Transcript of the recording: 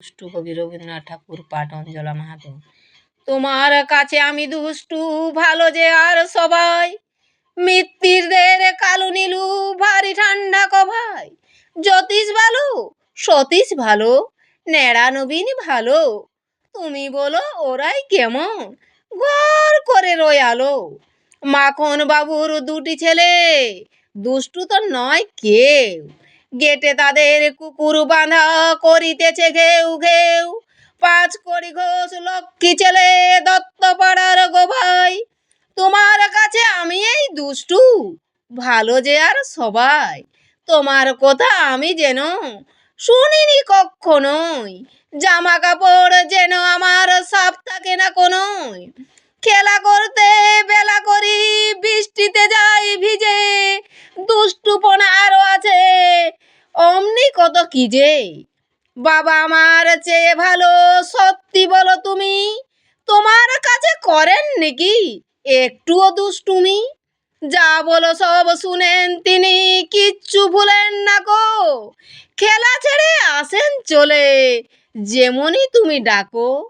দুষ্টু কবি রবীন্দ্রনাথ ঠাকুর পাঠ অঞ্জলা মাহাতো। তোমার কাছে আমি দুষ্টু, ভালো যে আর সবাই। মিত্তিরদের কালু নীলু, ভারী ঠান্ডা কভাই। জ্যোতিষ ভালো, সতীশ ভালো নেড়া নবীন ভালো। তুমি বলো, ওরাই কেমন? ঘর করে রয় আলো। মাখন বাবুর দুটি ছেলে, দুষ্টু তো নয় কেউ। গেটে তাদের কুকুর বাঁধা করিতেছে ঘেউ ঘেউ। পাঁচ কড়ি ঘোষ লক্ষ্মী ছেলে দত্ত পাড়ার গো ভাই। তোমার কাছে আমি এই দুষ্টু, ভালো যে আর সবাই। তোমার কথা আমি যেন শুনিনি কখনোই জামা কাপড় যেন আমার সাপ থাকে না কোনোই। খেলা করতে বেলা করি ভিজে দুষ্টুপনা আরও আছে। অমনি কত কি যে? বাবা আমার চেয়ে ভালো, সত্যি বলো তুমি। তোমার কাছে করেন নাকি? একটুও দুষ্টুমি। যা বলো সব শুনেন তিনি, কিচ্ছু ভুলেন না গো। খেলা ছেড়ে আসেন চলে, যেমনই তুমি ডাকো।